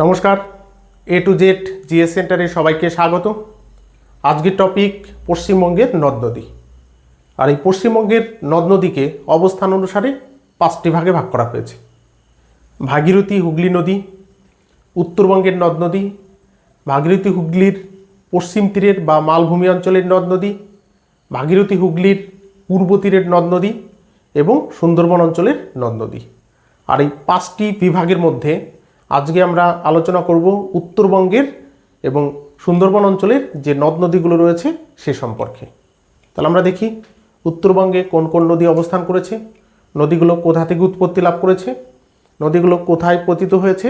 নমস্কার এ to Z GS সেন্টারে সবাইকে স্বাগত। আজকের টপিক পশ্চিমবঙ্গের নদ নদী। আর এই পশ্চিমবঙ্গের নদ নদীকে অবস্থান অনুসারে পাঁচটি ভাগে ভাগ করা হয়েছে। ভাগীরথী হুগলি নদী, উত্তরবঙ্গের নদ নদী, ভাগীরথী হুগলির পশ্চিম তীরের বা মালভূমি অঞ্চলের নদ নদী, ভাগীরথী হুগলির পূর্ব তীরের নদ নদী এবং সুন্দরবন অঞ্চলের নদ নদী। আর এই পাঁচটি বিভাগের মধ্যে আজকে আমরা আলোচনা করব উত্তরবঙ্গের এবং সুন্দরবন অঞ্চলের যে নদ নদীগুলো রয়েছে সে সম্পর্কে। তাহলে আমরা দেখি উত্তরবঙ্গে কোন কোন নদী অবস্থান করেছে, নদীগুলো কোথা থেকে উৎপত্তি লাভ করেছে, নদীগুলো কোথায় পতিত হয়েছে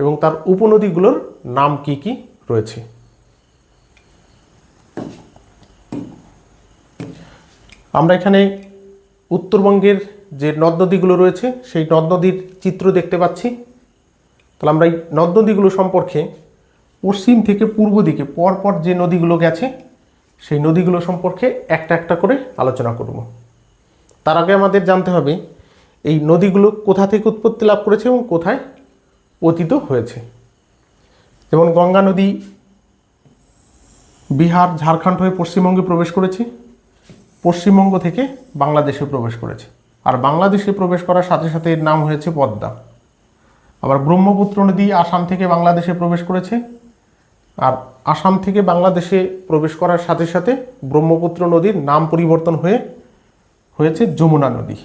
এবং তার উপনদীগুলোর নাম কি কি রয়েছে। আমরা এখানে উত্তরবঙ্গের যে নদ নদীগুলো রয়েছে, সেই নদ নদীর চিত্র দেখতে পাচ্ছি। তাহলে আমরা এই নদ নদীগুলো সম্পর্কে পশ্চিম থেকে পূর্ব দিকে পরপর যে নদীগুলো গেছে, সেই নদীগুলো সম্পর্কে একটা একটা করে আলোচনা করব। তার আগে আমাদের জানতে হবে, এই নদীগুলো কোথা থেকে উৎপত্তি লাভ করেছে এবং কোথায় পতিত হয়েছে? যেমন গঙ্গা নদী বিহার, ঝাড়খণ্ড হয়ে পশ্চিমবঙ্গে প্রবেশ করেছে, পশ্চিমবঙ্গ থেকে বাংলাদেশে প্রবেশ করেছে। আর বাংলাদেশে প্রবেশ করার সাথে সাথে এর নাম হয়েছে পদ্মা। আবার ব্রহ্মপুত্র নদী আসাম থেকে বাংলাদেশে প্রবেশ করেছে। আর আসাম থেকে বাংলাদেশে প্রবেশ করার সাথে সাথে ব্রহ্মপুত্র নদীর নাম পরিবর্তন হয়ে, হয়েছে যমুনা নদী।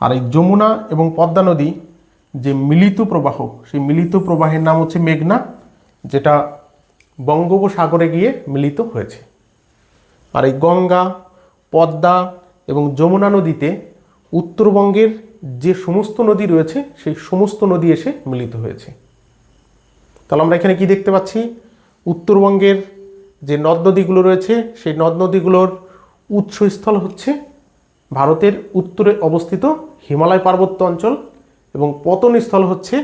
আর এই যমুনা এবং পদ্মা নদী যে মিলিত প্রবাহ, সেই মিলিত প্রবাহের নাম হচ্ছে মেঘনা, যেটা বঙ্গোপসাগরে গিয়ে মিলিত হয়েছে। আর এই গঙ্গা, পদ্মা এবং যমুনা নদীতে উত্তরবঙ্গের যে সমস্ত নদী রয়েছে, সেই সমস্ত নদী এসে মিলিত হয়েছে। তাহলে আমরা এখানে কি দেখতে পাচ্ছি? উত্তরবঙ্গের যে নদ নদীগুলো রয়েছে, সেই নদ নদীগুলোর উৎসস্থল হচ্ছে ভারতের উত্তরে অবস্থিত হিমালয় পার্বত্য অঞ্চল এবং পতনস্থল হচ্ছে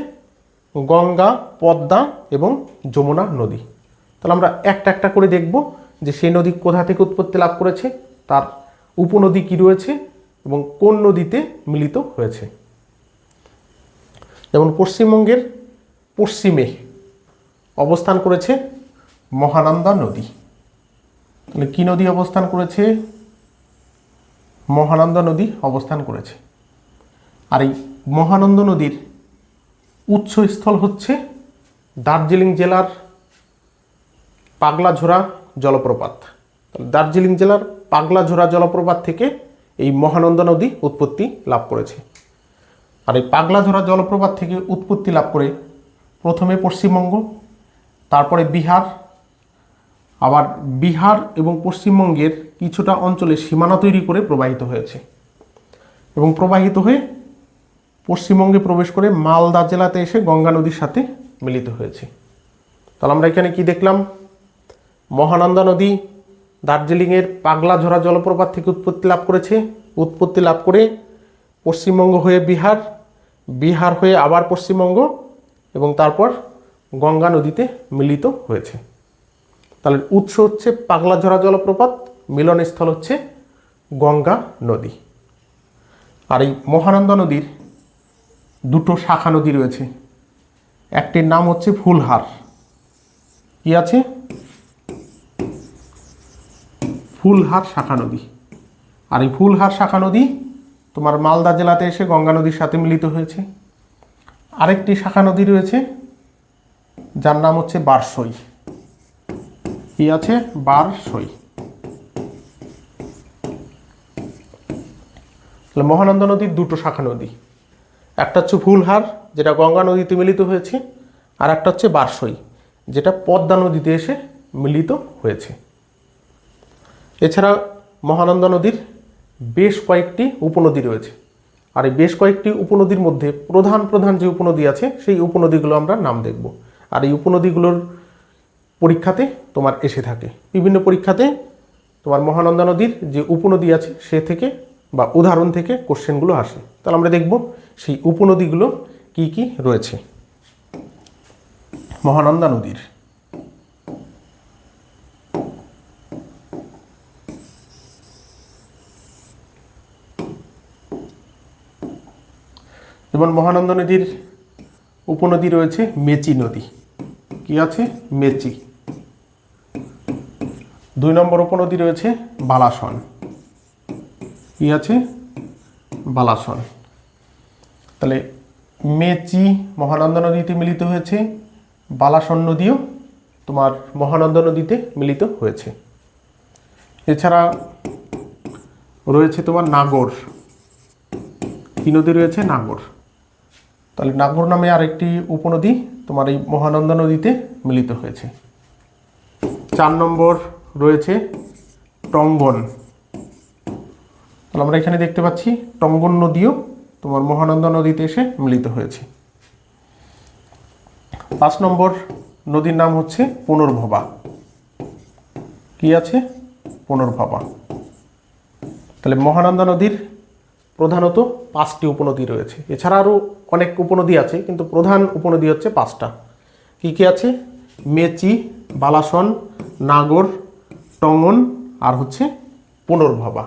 গঙ্গা, পদ্মা এবং যমুনা নদী। তাহলে আমরা একটা একটা করে দেখব যে সেই নদী কোথা থেকে উৎপত্তি লাভ করেছে, তার উপনদী কী রয়েছে এবং কোন নদীতে মিলিত হয়েছে? যেমন পশ্চিমবঙ্গের পশ্চিমে অবস্থান করেছে মহানন্দা নদী। তাহলে কী নদী অবস্থান করেছে? মহানন্দা নদী অবস্থান করেছে। আর এই মহানন্দ নদীর উৎসস্থল হচ্ছে দার্জিলিং জেলার পাগলাঝোড়া জলপ্রপাত। দার্জিলিং জেলার পাগলাঝোড়া জলপ্রপাত থেকে এই মহানন্দা নদী উৎপত্তি লাভ করেছে। আর এই পাগলাঝোড়া জলপ্রপাত থেকে উৎপত্তি লাভ করে প্রথমে পশ্চিমবঙ্গ, তারপরে বিহার। আবার বিহার এবং পশ্চিমবঙ্গের কিছুটা অঞ্চলে সীমানা তৈরি করে প্রবাহিত হয়েছে এবং প্রবাহিত হয়ে পশ্চিমবঙ্গে প্রবেশ করে মালদা জেলাতে এসে গঙ্গা নদীর সাথে মিলিত হয়েছে। তাহলে আমরা এখানে কি দেখলাম? মহানন্দা নদী দার্জিলিংয়ের পাগলাঝোড়া জলপ্রপাত থেকে উৎপত্তি লাভ করেছে। উৎপত্তি লাভ করে পশ্চিমবঙ্গ হয়ে বিহার বিহার হয়ে আবার পশ্চিমবঙ্গ এবং তারপর গঙ্গা নদীতে মিলিত হয়েছে। তাহলে উৎস হচ্ছে পাগলাঝোড়া জলপ্রপাত, মিলনস্থল হচ্ছে গঙ্গা নদী। আর এই মহানন্দা নদীর দুটো শাখা নদী রয়েছে। একটির নাম হচ্ছে ফুলহার। কি আছে? ফুলহার শাখা নদী। আর এই ফুলহার শাখা নদী তোমার মালদা জেলাতে এসে গঙ্গা নদীর সাথে মিলিত হয়েছে। আরেকটি শাখা নদী রয়েছে, যার নাম হচ্ছে বারসই। কি আছে? বারসই। তাহলে মহানন্দা নদীর দুটো শাখা নদী। একটা হচ্ছে ফুলহার, যেটা গঙ্গা নদীতে মিলিত হয়েছে, আর একটা হচ্ছে বারসই, যেটা পদ্মা নদীতে এসে মিলিত হয়েছে। এছাড়া মহানন্দা নদীর বেশ কয়েকটি উপনদী রয়েছে। আর এই বেশ কয়েকটি উপনদীর মধ্যে প্রধান প্রধান যে উপনদী আছে, সেই উপনদীগুলো আমরা নাম দেখব। আর এই উপনদীগুলোর পরীক্ষাতে তোমার এসে থাকে। বিভিন্ন পরীক্ষাতে তোমার মহানন্দা নদীর যে উপনদী আছে, সে থেকে বা উদাহরণ থেকে কোশ্চেনগুলো আসে। তাহলে আমরা দেখব সেই উপনদীগুলো কি কি রয়েছে। মহানন্দা নদীর যেমন মহানন্দ নদীর উপনদী রয়েছে মেচি নদী। কি আছে? মেচি। দুই নম্বর উপনদী রয়েছে বালাসন। কি আছে? বালাসন। তাহলে মেচি, মহানন্দ নদীতে মিলিত হয়েছে, বালাসন নদীও তোমার মহানন্দ নদীতে মিলিত হয়েছে। এছাড়া রয়েছে তোমার নাগর। কি নদী রয়েছে? নাগর। তাহলে নাগর নামে আরেকটি উপনদী তোমার এই মহানন্দা নদীতে মিলিত হয়েছে। চার নম্বর রয়েছে টঙ্গন তাহলে আমরা এখানে দেখতে পাচ্ছি টঙ্গন নদীও তোমার মহানন্দা নদীতে এসে মিলিত হয়েছে। পাঁচ নম্বর নদীর নাম হচ্ছে পুনর্ভবা। কি আছে? পুনর্ভবা। তাহলে মহানন্দা নদীর প্রধানত পাঁচটি উপনদী রয়েছে। এছাড়া আরও অনেক উপনদী আছে, কিন্তু প্রধান উপনদী হচ্ছে পাঁচটা। কি কি আছে? মেচি, বালাসন, নাগর, টঙ্গন আর হচ্ছে পুনর্ভবা।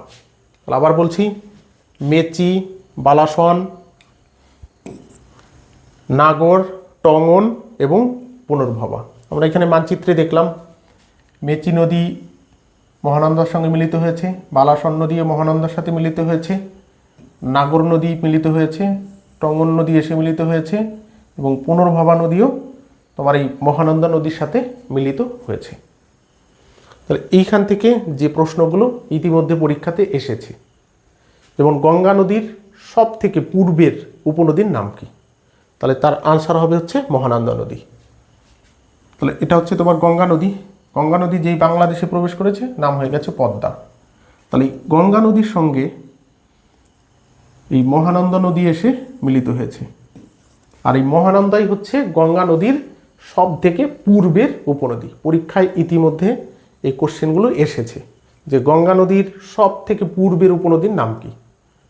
আবার বলছি, মেচি, বালাসন, নাগর, টঙ্গন এবং পুনর্ভবা। আমরা এখানে মানচিত্রে দেখলাম, মেচি নদী মহানন্দার সঙ্গে মিলিত হয়েছে, বালাসন নদী মহানন্দার সাথে মিলিত হয়েছে নাগর নদী মিলিত হয়েছে, টঙ্গন নদী এসে মিলিত হয়েছে এবং পুনর্ভবা নদীও তোমার এই মহানন্দা নদীর সাথে মিলিত হয়েছে। তাহলে এইখান থেকে যে প্রশ্নগুলো ইতিমধ্যে পরীক্ষাতে এসেছে যেমন গঙ্গা নদীর সব থেকে পূর্বের উপনদীর নাম কি? তাহলে তার আনসার হবে হচ্ছে মহানন্দা নদী। তাহলে এটা হচ্ছে তোমার গঙ্গা নদী। গঙ্গা নদী যেই বাংলাদেশে প্রবেশ করেছে, নাম হয়ে গেছে পদ্মা। তাহলে গঙ্গা নদীর সঙ্গে এই মহানন্দা নদী এসে মিলিত হয়েছে। আর এই মহানন্দাই হচ্ছে গঙ্গা নদীর সব থেকে পূর্বের উপনদী। পরীক্ষায় ইতিমধ্যে এই কোশ্চেনগুলো এসেছে যে গঙ্গা নদীর সব থেকে পূর্বের উপনদীর নাম কি?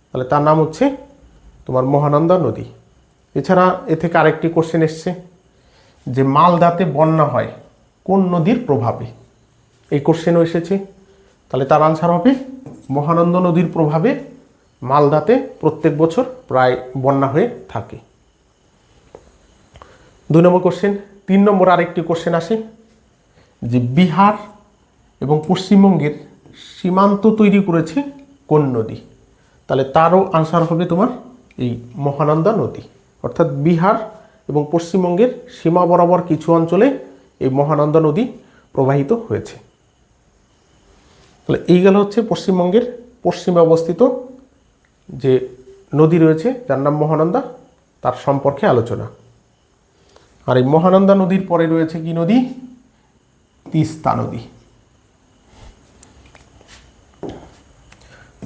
তাহলে তার নাম হচ্ছে তোমার মহানন্দা নদী। এছাড়া এ থেকে আরেকটি কোশ্চেন এসছে যে মালদাতে বন্যা হয় কোন নদীর প্রভাবে? এই কোশ্চেনও এসেছে। তাহলে তার আনসার হবে মহানন্দ নদীর প্রভাবে মালদাতে প্রত্যেক বছর প্রায় বন্যা হয়ে থাকে। দুই নম্বর কোশ্চেন তিন নম্বর আরেকটি কোশ্চেন আসে যে বিহার এবং পশ্চিমবঙ্গের সীমান্ত তৈরি করেছে কোন নদী? তাহলে তারও আনসার হবে তোমার এই মহানন্দা নদী। অর্থাৎ বিহার এবং পশ্চিমবঙ্গের সীমা বরাবর কিছু অঞ্চলে এই মহানন্দা নদী প্রবাহিত হয়েছে। তাহলে এই গেল হচ্ছে পশ্চিমবঙ্গের পশ্চিমে অবস্থিত যে নদী রয়েছে, যার নাম মহানন্দা, তার সম্পর্কে আলোচনা। আর এই মহানন্দা নদীর পরে রয়েছে কি নদী? তিস্তা নদী।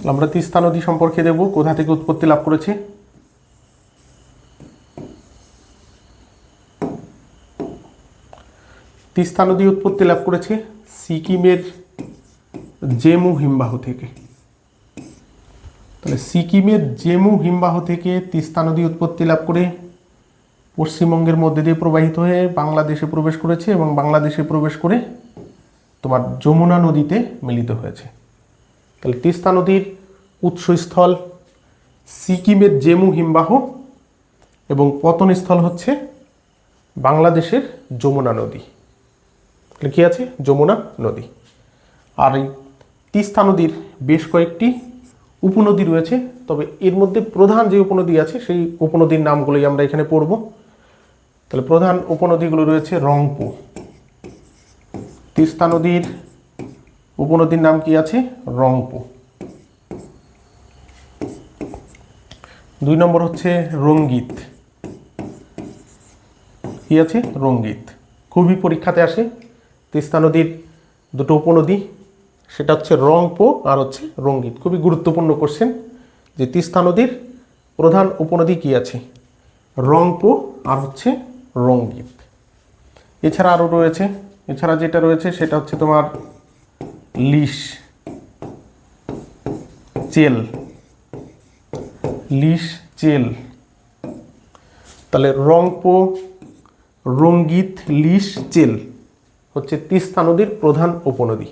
আমরা তিস্তা নদী সম্পর্কে দেখব, কোথা থেকে উৎপত্তি লাভ করেছে? তিস্তা নদী উৎপত্তি লাভ করেছে সিকিমের জেমু হিমবাহ থেকে। তাহলে সিকিমের জেমু হিমবাহ থেকে তিস্তা নদী উৎপত্তি লাভ করে পশ্চিমবঙ্গের মধ্যে দিয়ে প্রবাহিত হয়ে বাংলাদেশে প্রবেশ করেছে এবং বাংলাদেশে প্রবেশ করে তোমার যমুনা নদীতে মিলিত হয়েছে। তাহলে তিস্তা নদীর উৎসস্থল সিকিমের জেমু হিমবাহ এবং পতনস্থল হচ্ছে বাংলাদেশের যমুনা নদী। তাহলে কী আছে? যমুনা নদী। আর এই তিস্তা নদীর বেশ কয়েকটি উপনদী রয়েছে, তবে এর মধ্যে প্রধান যে উপনদী আছে, সেই উপনদীর নামগুলোই আমরা এখানে পড়ব। তাহলে প্রধান উপনদীগুলো রয়েছে রংপু তিস্তা নদীর উপনদীর নাম কি আছে? রংপু দুই নম্বর হচ্ছে রঙ্গিত। কি আছে? রঙ্গিত। খুবই পরীক্ষাতে আসে। তিস্তা নদীর দুটো উপনদী। সেটা হচ্ছে রংপো আর হচ্ছে রঙ্গিত খুবই গুরুত্বপূর্ণ কোশ্চেন যে তিস্তা নদীর প্রধান উপনদী কি আছে? রংপো আর হচ্ছে রঙ্গিত এছাড়া আরও রয়েছে, এছাড়া যেটা রয়েছে সেটা হচ্ছে তোমার লিশ, চেল। লিশ, চেল। তাহলে রংপো রঙ্গিত, লিশ, চেল হচ্ছে তিস্তা নদীর প্রধান উপনদী।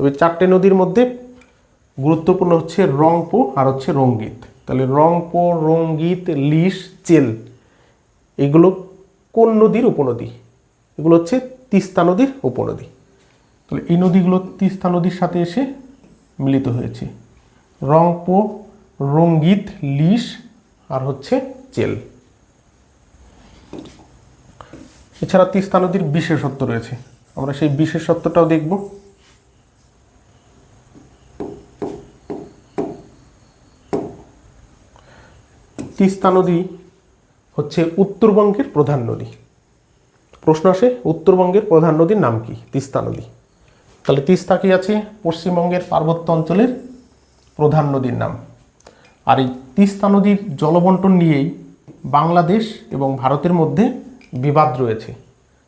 তবে চারটে নদীর মধ্যে গুরুত্বপূর্ণ হচ্ছে রংপো আর হচ্ছে রঙ্গিত। তাহলে রংপো রঙ্গিত, লিশ, চেল, এগুলো কোন নদীর উপনদী? এগুলো হচ্ছে তিস্তা নদীর উপনদী। তাহলে এই নদীগুলো তিস্তা নদীর সাথে এসে মিলিত হয়েছে। রংপো রঙ্গিত লিস আর হচ্ছে চেল। এছাড়া তিস্তা নদীর বিশেষত্ব রয়েছে। আমরা সেই বিশেষত্বটাও দেখব। তিস্তা নদী হচ্ছে উত্তরবঙ্গের প্রধান নদী। প্রশ্ন আসে, উত্তরবঙ্গের প্রধান নদীর নাম কি? তিস্তা নদী। তাহলে তিস্তা কি আছে? পশ্চিমবঙ্গের পার্বত্য অঞ্চলের প্রধান নদীর নাম। আর এই তিস্তা নদীর জলবন্টন নিয়েই বাংলাদেশ এবং ভারতের মধ্যে বিবাদ রয়েছে।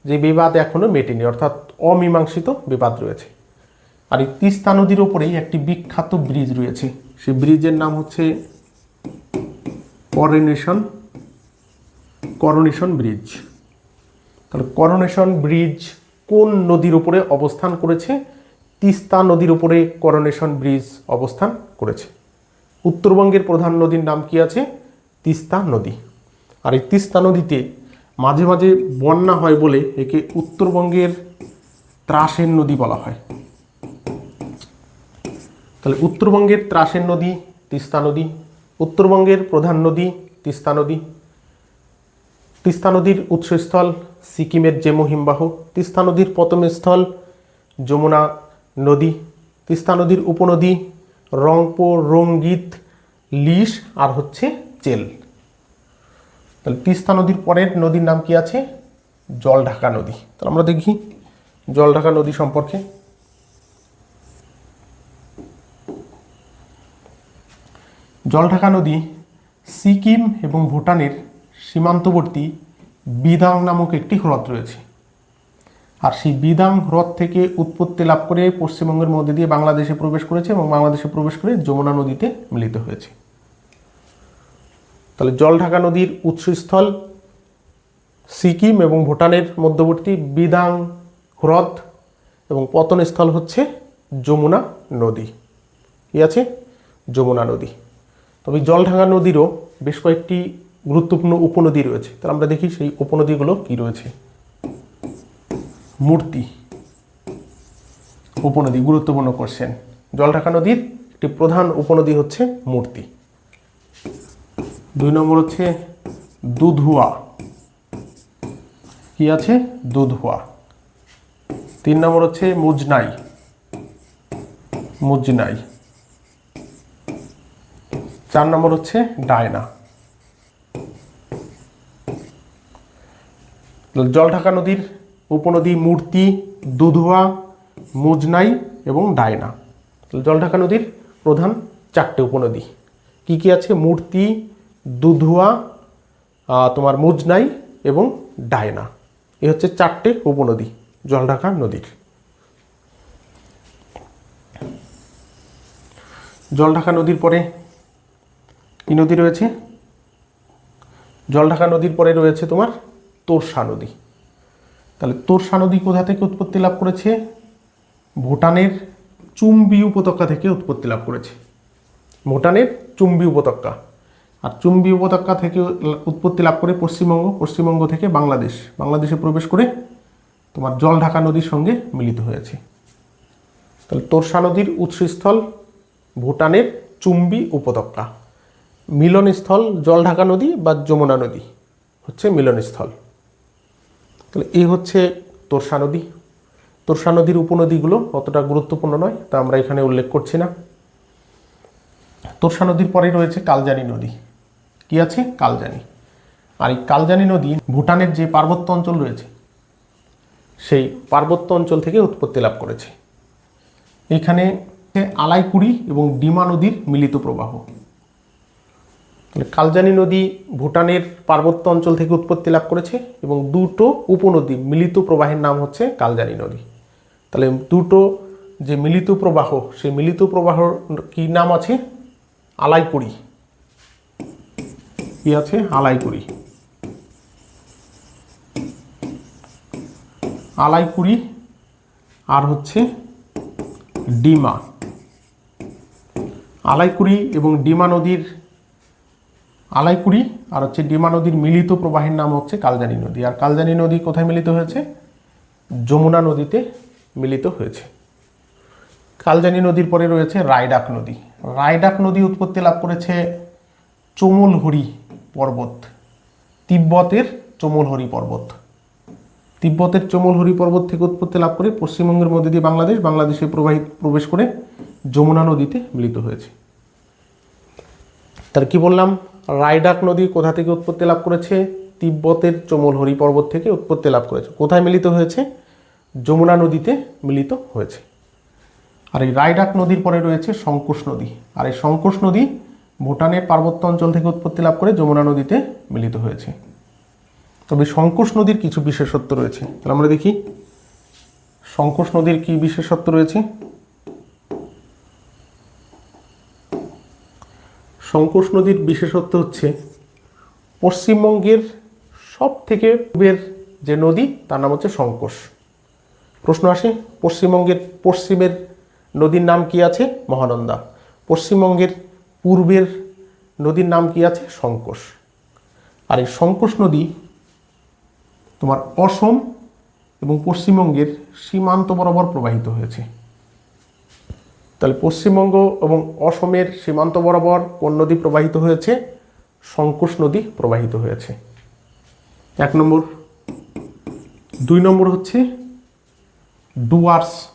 যে বিবাদ এখনও মেটেনি, অর্থাৎ অমীমাংসিত বিবাদ রয়েছে। আর এই তিস্তা নদীর ওপরেই একটি বিখ্যাত ব্রিজ রয়েছে। সেই ব্রিজের নাম হচ্ছে করোনেশন করোনেশন ব্রিজ। তাহলে করোনেশন ব্রিজ কোন নদীর উপরে অবস্থান করেছে? তিস্তা নদীর উপরে করোনেশন ব্রিজ অবস্থান করেছে। উত্তরবঙ্গের প্রধান নদীর নাম কি আছে? তিস্তা নদী। আর এই তিস্তা নদীতে মাঝে মাঝে বন্যা হয় বলে একে উত্তরবঙ্গের ত্রাসের নদী বলা হয়। তাহলে উত্তরবঙ্গের ত্রাসের নদী, তিস্তা নদী উত্তরবঙ্গের প্রধান নদী তিস্তা নদী। তিস্তা নদীর উৎসস্থল সিকিমের জেমো হিমবাহ। তিস্তা নদীর পতনস্থল যমুনা নদী। তিস্তা নদীর উপনদী রংপো রঙ্গিত লিস আর হচ্ছে চেল। তাহলে তিস্তা নদীর পরের নদীর নাম কি আছে? জলঢাকা নদী। তাহলে আমরা দেখি জলঢাকা নদী সম্পর্কে। জলঢাকা নদী সিকিম এবং ভুটানের সীমান্তবর্তী বিদাং নামক একটি হ্রদ রয়েছে। আর সেই বিদাং হ্রদ থেকে উৎপত্তি লাভ করে পশ্চিমবঙ্গের মধ্যে দিয়ে বাংলাদেশে প্রবেশ করেছে এবং বাংলাদেশে প্রবেশ করে যমুনা নদীতে মিলিত হয়েছে। তাহলে জলঢাকা নদীর উৎসস্থল সিকিম এবং ভুটানের মধ্যবর্তী বিদাং হ্রদ এবং পতনস্থল হচ্ছে যমুনা নদী। কি আছে? যমুনা নদী। তবে জলঢাঙ্গা নদীরও বেশ কয়েকটি গুরুত্বপূর্ণ উপনদী রয়েছে। তাহলে আমরা দেখি সেই উপনদীগুলো কি রয়েছে। মূর্তি উপনদী, গুরুত্বপূর্ণ কোশ্চেন জলঢাকা নদীর একটি প্রধান উপনদী হচ্ছে মূর্তি। দুই নম্বর হচ্ছে দুধুয়া। কি আছে? দুধুয়া। তিন নম্বর হচ্ছে মুজনাই। মুজনাই। চার নম্বর হচ্ছে ডায়না। জলঢাকা নদীর উপনদী মূর্তি, দুধুয়া, মুজনাই এবং ডায়না। জলঢাকা নদীর প্রধান চারটে উপনদী। কি কি আছে? মূর্তি, দুধুয়া তোমার মুজনাই এবং ডায়না। এই হচ্ছে চারটে উপনদী জলঢাকা নদীর। জলঢাকা নদীর পরে কি নদী রয়েছে? জলঢাকা নদীর পরে রয়েছে তোমার তোরসা নদী। তাহলে তোরসা নদী কোথা থেকে উৎপত্তি লাভ করেছে? ভুটানের চুম্বি উপত্যকা থেকে উৎপত্তি লাভ করেছে। ভুটানের চুম্বি উপত্যকা। আর চুম্বি উপত্যকা থেকে উৎপত্তি লাভ করে পশ্চিমবঙ্গ। পশ্চিমবঙ্গ থেকে বাংলাদেশ। বাংলাদেশে প্রবেশ করে তোমার জলঢাকা নদীর সঙ্গে মিলিত হয়েছে। তাহলে তোরসা নদীর উৎসস্থল ভুটানের চুম্বি উপত্যকা। মিলনস্থল জলঢাকা নদী বা যমুনা নদী হচ্ছে মিলনস্থল। তাহলে এই হচ্ছে তোরসা নদী। তোরসা নদীর উপনদীগুলো অতটা গুরুত্বপূর্ণ নয়, তা আমরা এখানে উল্লেখ করছি না। তোরসা নদীর পরে রয়েছে কালজানি নদী। কি আছে? কালজানি। আর এই কালজানি নদী ভুটানের যে পার্বত্য অঞ্চল রয়েছে, সেই পার্বত্য অঞ্চল থেকে উৎপত্তি লাভ করেছে। এখানে আলাইকুড়ি এবং ডিমা নদীর মিলিত প্রবাহ। কালজানি নদী ভুটানের পার্বত্য অঞ্চল থেকে উৎপত্তি লাভ করেছে এবং দুটো উপনদী মিলিত প্রবাহের নাম হচ্ছে কালজানি নদী। তাহলে দুটো যে মিলিত প্রবাহ, সেই মিলিত প্রবাহ কি নাম আছে? আলাইকুড়ি। কি আছে? আলাইকুড়ি। আলাইকুড়ি আর হচ্ছে ডিমা। আলাইকুড়ি এবং ডিমা নদীর আলাইকুড়ি আর হচ্ছে ডিমা নদীর মিলিত প্রবাহের নাম হচ্ছে কালজানি নদী। আর কালজানি নদী কোথায় মিলিত হয়েছে? যমুনা নদীতে মিলিত হয়েছে। কালজানি নদীর পরে রয়েছে রায়ডাক নদী। রায়ডাক নদী উৎপত্তি লাভ করেছে চমুলহরি পর্বত, তিব্বতের চমুলহরি পর্বত। তিব্বতের চমুলহরি পর্বত থেকে উৎপত্তি লাভ করে পশ্চিমবঙ্গের মধ্যে দিয়ে বাংলাদেশ, বাংলাদেশে প্রবাহিত প্রবেশ করে যমুনা নদীতে মিলিত হয়েছে। তার কি বললাম? রায়ডাক নদী কোথা থেকে উৎপত্তি লাভ করেছে? তিব্বতের চমুলহরি পর্বত থেকে উৎপত্তি লাভ করেছে। কোথায় মিলিত হয়েছে? যমুনা নদীতে মিলিত হয়েছে। আর এই রায়ডাক নদীর পরে রয়েছে শঙ্কুশ নদী। আর এই শঙ্কুশ নদী ভুটানের পার্বত্য অঞ্চল থেকে উৎপত্তি লাভ করে যমুনা নদীতে মিলিত হয়েছে। তবে শঙ্কুশ নদীর কিছু বিশেষত্ব রয়েছে। তাহলে আমরা দেখি, শঙ্কুশ নদীর কি বিশেষত্ব রয়েছে? শঙ্কুশ নদীর বিশেষত্ব হচ্ছে পশ্চিমবঙ্গের সব থেকে পূর্বের যে নদী, তার নাম হচ্ছে শঙ্কোষ প্রশ্ন আসে, পশ্চিমবঙ্গের পশ্চিমের নদীর নাম কি আছে? মহানন্দা। পশ্চিমবঙ্গের পূর্বের নদীর নাম কি আছে? শঙ্কোষ আর এই শঙ্কোষ নদী তোমার অসম এবং পশ্চিমবঙ্গের সীমান্ত বরাবর প্রবাহিত হয়েছে। তাহলে পশ্চিমবঙ্গ এবং অসমের সীমান্ত বরাবর কোন নদী প্রবাহিত হয়েছে? শঙ্কুশ নদী প্রবাহিত হয়েছে। এক নম্বর। দুই নম্বর হচ্ছে ডুয়ার্স।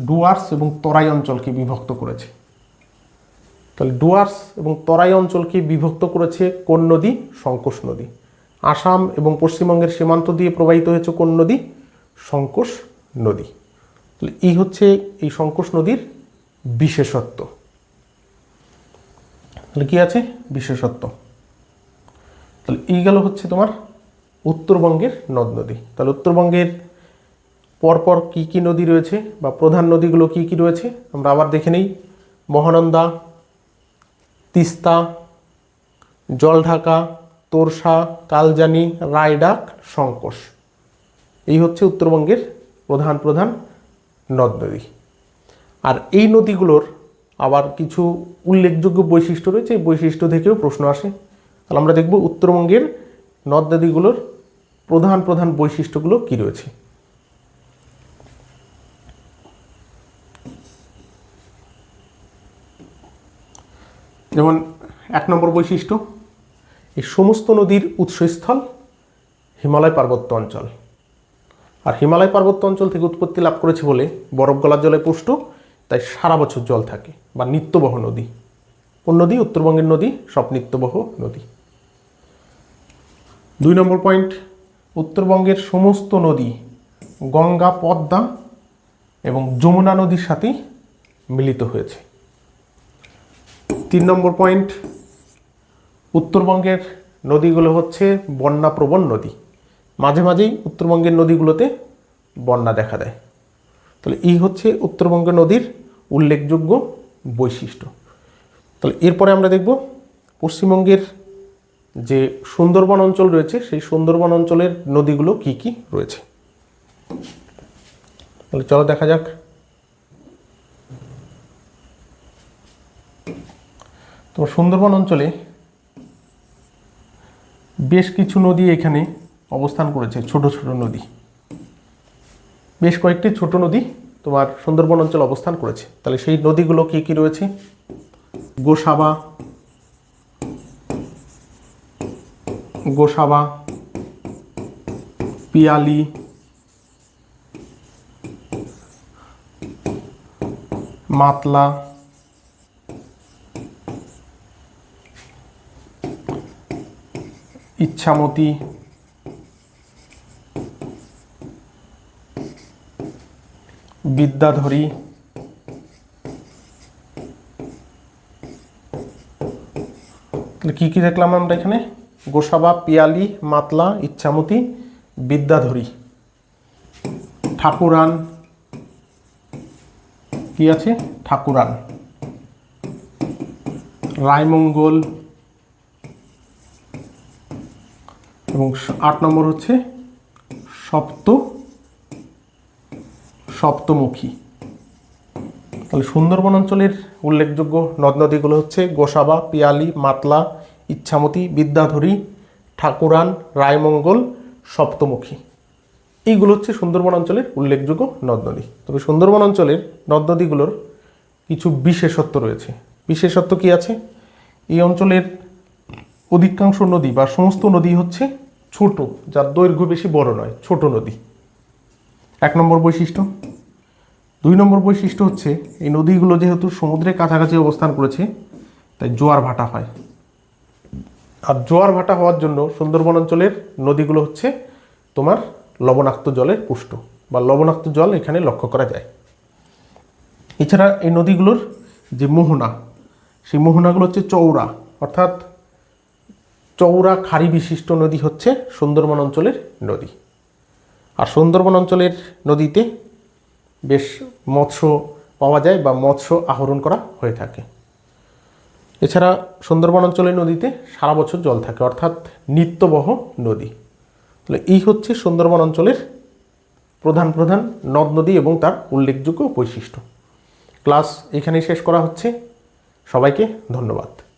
ডুয়ার্স এবং তরাই অঞ্চলকে বিভক্ত করেছে। তাহলে ডুয়ার্স এবং তরাই অঞ্চলকে বিভক্ত করেছে কোন নদী? শঙ্কোষ নদী। আসাম এবং পশ্চিমবঙ্গের সীমান্ত দিয়ে প্রবাহিত হয়েছে কোন নদী? শঙ্কোষ নদী। তাহলে এই হচ্ছে এই শঙ্কোষ নদীর বিশেষত্ব। তাহলে কি আছে? বিশেষত্ব। তাহলে এই গেল হচ্ছে তোমার উত্তরবঙ্গের নদ নদী। তাহলে উত্তরবঙ্গের পরপর কি কি নদী রয়েছে বা প্রধান নদীগুলো কি কি রয়েছে? আমরা আবার দেখে নেই। মহানন্দা, তিস্তা, জলঢাকা, তোরসা, কালজানি, রায়ডাক শঙ্কোষ এই হচ্ছে উত্তরবঙ্গের প্রধান প্রধান নদ নদী। আর এই নদীগুলোর আবার কিছু উল্লেখযোগ্য বৈশিষ্ট্য রয়েছে, এই বৈশিষ্ট্য থেকেও প্রশ্ন আসে। তাহলে আমরা দেখব উত্তরবঙ্গের নদ নদীগুলোর প্রধান প্রধান বৈশিষ্ট্যগুলো কি রয়েছে। যেমন এক নম্বর বৈশিষ্ট্য, এই সমস্ত নদীর উৎসস্থল হিমালয় পার্বত্য অঞ্চল। আর হিমালয় পার্বত্য অঞ্চল থেকে উৎপত্তি লাভ করেছে বলে বরফ গলার জলে পুষ্ট। তাই সারা বছর জল থাকে বা নিত্যবহ নদী। কোন নদী? উত্তরবঙ্গের নদী, সব নিত্যবহ নদী। দুই নম্বর পয়েন্ট, উত্তরবঙ্গের সমস্ত নদী গঙ্গা, পদ্মা এবং যমুনা নদীর সাথেই মিলিত হয়েছে। তিন নম্বর পয়েন্ট, উত্তরবঙ্গের নদীগুলো হচ্ছে বন্যাপ্রবণ নদী। মাঝে মাঝেই উত্তরবঙ্গের নদীগুলোতে বন্যা দেখা দেয়। তাহলে এই হচ্ছে উত্তরবঙ্গ নদীর উল্লেখযোগ্য বৈশিষ্ট্য। তাহলে এরপরে আমরা দেখব পশ্চিমবঙ্গের যে সুন্দরবন অঞ্চল রয়েছে, সেই সুন্দরবন অঞ্চলের নদীগুলো কি কি রয়েছে। তাহলে চলো দেখা যাক। তো সুন্দরবন অঞ্চলে বেশ কিছু নদী এখানে অবস্থান করেছে, ছোট ছোট নদী। বেশ কয়েকটি ছোট নদী তোমার সুন্দরবন অঞ্চল অবস্থান করেছে। তাহলে সেই নদীগুলো কি কি রয়েছে? গোসাবা গোসাবা, পিয়ালি, মাতলা, ইচ্ছামতি বিদ্যাধরী কি কী দেখলাম আমরা এখানে? গোসাবা, পিয়ালি, মাতলা, ইচ্ছামতি বিদ্যাধরী ঠাকুরান। কি আছে? ঠাকুরান। রায়মঙ্গল। এবং আট নম্বর হচ্ছে সপ্ত সপ্তমুখী। তাহলে সুন্দরবন অঞ্চলের উল্লেখযোগ্য নদ নদীগুলো হচ্ছে গোসাবা, পিয়ালি, মাতলা, ইচ্ছামতি, বিদ্যাধরী, ঠাকুরান, রায়মঙ্গল, সপ্তমুখী। এইগুলো হচ্ছে সুন্দরবন অঞ্চলের উল্লেখযোগ্য নদ নদী তবে সুন্দরবন অঞ্চলের নদ নদীগুলোর কিছু বিশেষত্ব রয়েছে। বিশেষত্ব কি আছে? এই অঞ্চলের অধিকাংশ নদী বা সমস্ত নদী হচ্ছে ছোট, যার দৈর্ঘ্য বেশি বড় নয়, ছোট নদী। এক নম্বর বৈশিষ্ট্য দুই নম্বর বৈশিষ্ট্য হচ্ছে, এই নদীগুলো যেহেতু সমুদ্রের কাছাকাছি অবস্থান করেছে, তাই জোয়ার ভাটা হয়। আর জোয়ার ভাটা হওয়ার জন্য সুন্দরবন অঞ্চলের নদীগুলো হচ্ছে তোমার লবণাক্ত জলের পুষ্ট, বা লবণাক্ত জল এখানে লক্ষ্য করা যায়। এছাড়া এই নদীগুলোর যে মোহনা, সেই মোহনাগুলো হচ্ছে চৌড়া অর্থাৎ চৌড়া খাড়ি বিশিষ্ট নদী হচ্ছে সুন্দরবন অঞ্চলের নদী। আর সুন্দরবন অঞ্চলের নদীতে বেশ মৎস্য পাওয়া যায় বা মৎস্য আহরণ করা হয়ে থাকে। এছাড়া সুন্দরবন অঞ্চলের নদীতে সারা বছর জল থাকে, অর্থাৎ নিত্যবহ নদী। তাহলে এই হচ্ছে সুন্দরবন অঞ্চলের প্রধান প্রধান নদ নদী এবং তার উল্লেখযোগ্য বৈশিষ্ট্য। ক্লাস এখানেই শেষ করা হচ্ছে। সবাইকে ধন্যবাদ।